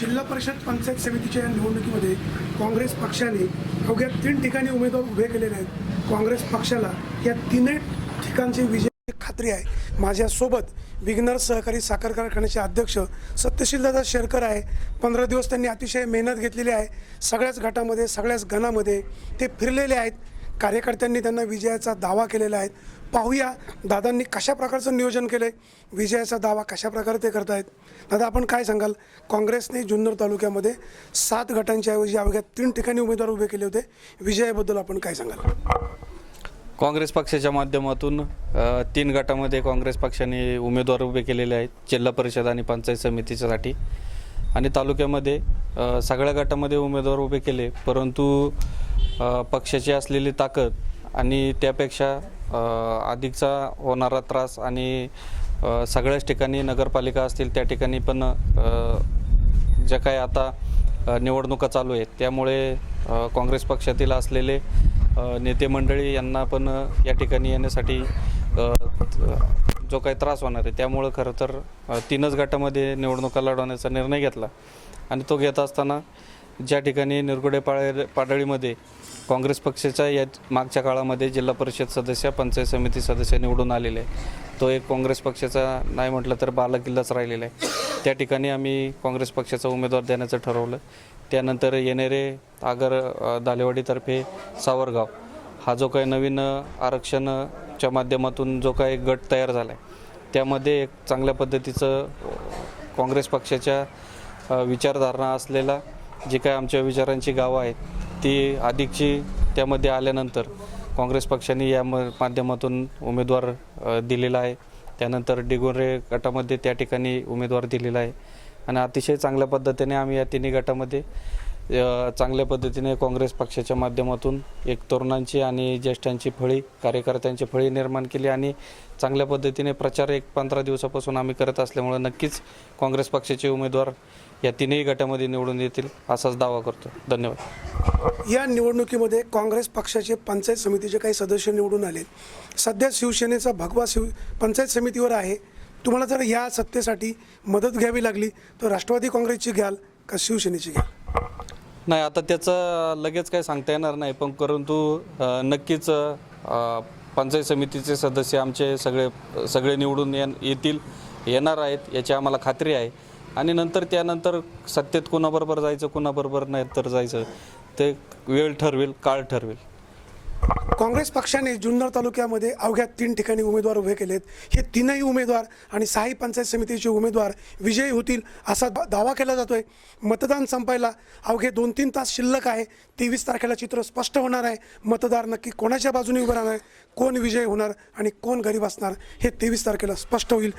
जिल्हा परिषद पंचायत समितीच्या या निवडणुकीमध्ये काँग्रेस पक्षाने अवघ्या तीन ठिकाणी उमेदवार उभे केलेले आहेत. काँग्रेस पक्षाला या तीनही ठिकाणची विजयाची खात्री आहे. माझ्यासोबत विघ्नर सहकारी साखर कारखान्याचे अध्यक्ष सत्यशीलदादा शेरकर आहे. पंधरा दिवस त्यांनी अतिशय मेहनत घेतलेली आहे. सगळ्याच गटामध्ये सगळ्याच गणामध्ये ते फिरलेले आहेत. कार्यकर्त्यांनी त्यांना विजयाचा दावा केलेला आहे. पाहूया दादांनी कशा प्रकारचं नियोजन केलं आहे विजयाचा दावा कशा प्रकारे ते करत आहेत दादा आपण काय सांगाल? काँग्रेसने जुन्नर तालुक्यामध्ये सात गटांच्या ऐवजी अवघ्या तीन ठिकाणी उमेदवार उभे केले होते. विजयाबद्दल आपण काय सांगाल? काँग्रेस पक्षाच्या माध्यमातून तीन गटामध्ये काँग्रेस पक्षाने उमेदवार उभे केलेले आहेत जिल्हा परिषद आणि पंचायत समितीच्यासाठी आणि तालुक्यामध्ये सगळ्या गटामध्ये उमेदवार उभे केले परंतु पक्षाची असलेली ताकद आणि त्यापेक्षा अधिकचा होणारा त्रास आणि सगळ्याच ठिकाणी नगरपालिका असतील त्या ठिकाणी पण ज्या काही आता निवडणुका चालू आहेत त्यामुळे काँग्रेस पक्षातील असलेले नेते मंडळी यांना पण या ठिकाणी येण्यासाठी जो काही त्रास होणार आहे त्यामुळं खरं तर तीनच गटामध्ये निवडणुका लढवण्याचा निर्णय घेतला. आणि तो घेत असताना ज्या ठिकाणी निरगुडे पाळे पाडळीमध्ये काँग्रेस पक्षाच्या या मागच्या काळामध्ये जिल्हा परिषद सदस्य पंचायत समिती सदस्य निवडून आलेले. आहे तो एक काँग्रेस पक्षाचा नाही म्हटलं तर बालकिल्लाच राहिलेला आहे. त्या ठिकाणी आम्ही काँग्रेस पक्षाचा उमेदवार देण्याचं ठरवलं. त्यानंतर येणारे आगर दालेवाडीतर्फे सावरगाव. हा जो काही नवीन आरक्षणच्या माध्यमातून जो काही गट तयार झाला आहे त्यामध्ये एक चांगल्या पद्धतीचं काँग्रेस पक्षाच्या विचारधारणा असलेला जे काही आमच्या विचारांची गावं आहेत ती अधिकची त्यामध्ये आल्यानंतर काँग्रेस पक्षाने या म माध्यमातून उमेदवार दिलेला आहे. त्यानंतर डिगोरे गटामध्ये त्या ठिकाणी उमेदवार दिलेला आहे. आणि अतिशय चांगल्या पद्धतीने आम्ही या तिन्ही गटामध्ये चांगल्या पद्धतीने काँग्रेस पक्षाच्या माध्यमातून एक तरुणांची आणि ज्येष्ठांची फळी कार्यकर्त्यांची फळी निर्माण केली आणि चांगल्या पद्धतीने प्रचार एक पंधरा दिवसापासून आम्ही करत असल्यामुळं नक्कीच काँग्रेस पक्षाचे उमेदवार या तिन्ही गटामध्ये निवडून येतील असाच दावा करतो. धन्यवाद. या निवडणुकीमध्ये काँग्रेस पक्षाचे पंचायत समितीचे काही सदस्य निवडून आले सध्या शिवसेनेचा भगवा शिव पंचायत समितीवर आहे. तुम्हाला जर या सत्तेसाठी मदत घ्यावी लागली तर राष्ट्रवादी काँग्रेसची घ्याल का शिवसेनेची घ्याल? नाही आता त्याचं लगेच काय सांगता येणार नाही पण परंतु नक्कीच पंचायत समितीचे सदस्य आमचे सगळे सगळे निवडून ये येतील येणार आहेत याची आम्हाला खात्री आहे. आणि नंतर त्यानंतर सत्तेत कुणाबरोबर जायचं कुणाबरोबर नाही तर जायचं. ते वेळ ठरवेल काळ ठरवेल. काँग्रेस पक्षाने जुन्नर तालुक्यामध्ये अवघ्या तीन ठिकाणी उमेदवार उभे केलेत. हे तीनही उमेदवार आणि साई पंचायत समितीचे उमेदवार विजयी होतील असा दावा केला जातोय. मतदान संपायला अवघे दोन तीन तास शिल्लक आहे. तेवीस तारखेला चित्र स्पष्ट होणार आहे. मतदार नक्की कोणाच्या बाजूने उभं राहणार? आहे कोण विजय होणार आणि कोण गरीब असणार? हे तेवीस तारखेला स्पष्ट होईल.